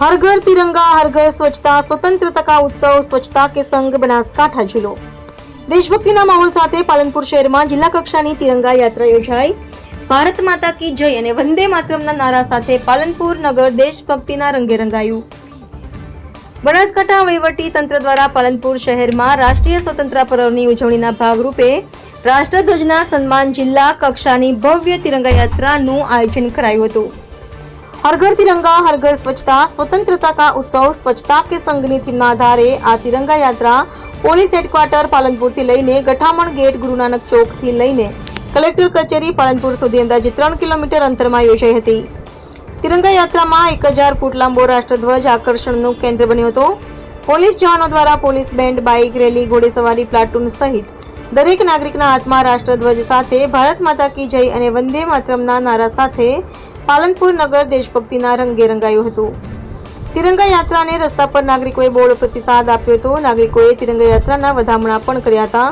હર ઘર તિરંગા, હર ઘર સ્વચ્છતા સ્વતંત્રતા કા ઉત્સવ, સ્વચ્છતા કે સંઘ બનાસકાંઠા જિલ્લો. દેશભક્તિના માહોલ સાથે પાલનપુર શહેરમાં જિલ્લા કક્ષાની તિરંગા યાત્રા યોજાઈ. ભારત માતા કી જય અને વંદે માતરમના નારા સાથે પાલનપુર નગર દેશભક્તિના રંગે રંગાયું. બનાસકાંઠા વહીવટી તંત્ર દ્વારા પાલનપુર શહેરમાં રાષ્ટ્રીય સ્વતંત્રતા પર્વની ઉજવણીના ભાગરૂપે રાષ્ટ્રધ્વજના સન્માન જિલ્લા કક્ષાની ભવ્ય તિરંગા યાત્રાનું આયોજન કરાયું હતું. ઘર તિરંગા હર ઘર સ્વચ્છતા સ્વતંત્રતા કા ઉત્સવ સ્વચ્છતા કે સંઘની થીમના આધારે આ તિરંગા યાત્રા પોલીસ હેડક્વાર્ટર પાલનપુરથી લઈને ગઠામણ ગેટ ગુરુનાનક ચોકથી લઈને કલેક્ટર કચેરી પાલનપુર સુધી અંદાજે ત્રણ કિલોમીટર અંતરમાં યોજાઈ હતી તિરંગા યાત્રામાં એક હજાર ફૂટ લાંબો રાષ્ટ્રધ્વજ આકર્ષણનું કેન્દ્ર બન્યો હતો પોલીસ જવાનો દ્વારા પોલીસ બેન્ડ બાઇક રેલી ઘોડેસવારી પ્લાટૂન સહિત દરેક નાગરિકના હાથમાં રાષ્ટ્રધ્વજ સાથે ભારત માતા કી જય અને વંદે માતરમના નારા સાથે પાલનપુર નગર દેશભક્તિના રંગે રંગાયું હતું. તિરંગા યાત્રાને રસ્તા પર નાગરિકોએ બોળ પ્રતિસાદ આપ્યો હતો. નાગરિકોએ તિરંગા યાત્રાના વધામણા પણ કર્યા હતા.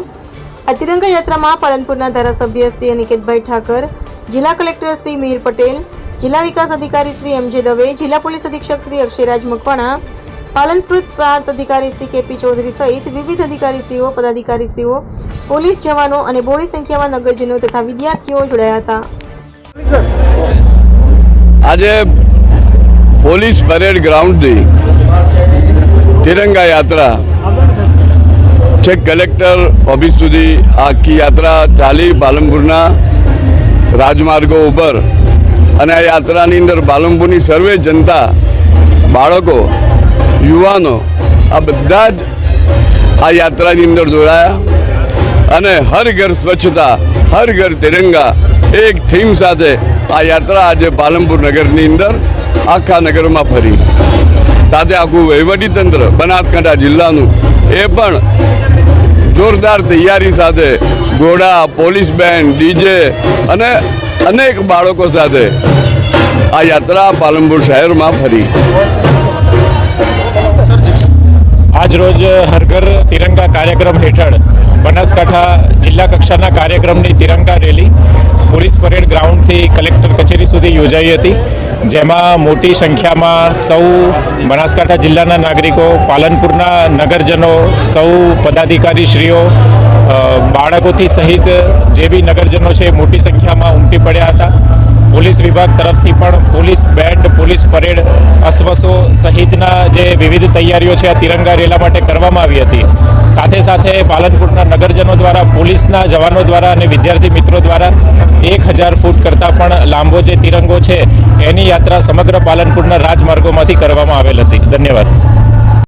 આ તિરંગા યાત્રામાં પાલનપુરના ધારાસભ્ય શ્રી અનિકેતભાઈ ઠાકર, જિલ્લા કલેક્ટર શ્રી મિહિર પટેલ, જિલ્લા વિકાસ અધિકારી શ્રી એમ જે દવે, જિલ્લા પોલીસ અધિક્ષક શ્રી અક્ષયરાજ મકવાણા, પાલનપુર પ્રાંત અધિકારી શ્રી કેપી ચૌધરી સહિત વિવિધ અધિકારીશ્રીઓ, પદાધિકારીશ્રીઓ, પોલીસ જવાનો અને બોડી સંખ્યામાં નગરજનો તથા વિદ્યાર્થીઓ જોડાયા હતા. આજે પોલીસ પરેડ ગ્રાઉન્ડથી તિરંગા યાત્રા છેક કલેક્ટર ઓફિસ સુધી આખી યાત્રા ચાલી પાલનપુરના રાજમાર્ગો ઉપર અને આ યાત્રાની અંદર પાલનપુરની સર્વે જનતા, બાળકો, યુવાનો આ બધા જ આ યાત્રાની અંદર જોડાયા. અને હર ઘર સ્વચ્છતા, હર ઘર તિરંગા, એક થીમ સાથે આ યાત્રા આજે પાલનપુર નગરની અંદર, આખા નગરમાં ફરી. સાથે આખું વહીવટીતંત્ર, બનાસકાંઠા જિલ્લાનું, એ પણ જોરદાર તૈયારી સાથે, ઘોડા, પોલીસ બેન્ડ, ડીજે અને અનેક બાળકો સાથે આ યાત્રા પાલનપુર શહેરમાં ફરી. આજરોજ હરઘર તિરંગા કાર્યક્રમ હેઠળ બનાસકાંઠા જિલ્લા કક્ષાના કાર્યક્રમની તિરંગા રેલી પોલીસ પરેડ ગ્રાઉન્ડથી કલેક્ટર કચેરી સુધી યોજાઈ હતી, જેમાં મોટી સંખ્યામાં સૌ બનાસકાંઠા જિલ્લાના નાગરિકો, પાલનપુરના નગરજનો, સૌ પદાધિકારીશ્રીઓ બાળકોથી સહિત જે બી નગરજનો છે મોટી સંખ્યામાં ઉમટી પડ્યા હતા. પોલીસ વિભાગ તરફથી પણ પોલીસ બેન્ડ, પોલીસ પરેડ, અશ્વસો સહિતના જે વિવિધ તૈયારીઓ છે, આ તિરંગા રેલા માટે કરવામાં આવી હતી. સાથે સાથે પાલનપુરના નગરજનો દ્વારા, પોલીસના જવાનો દ્વારા અને વિદ્યાર્થી મિત્રો દ્વારા એક હજાર ફૂટ કરતાં પણ લાંબો જે તિરંગો છે, એની યાત્રા સમગ્ર પાલનપુરના રાજમાર્ગોમાંથી કરવામાં આવેલ હતી. ધન્યવાદ.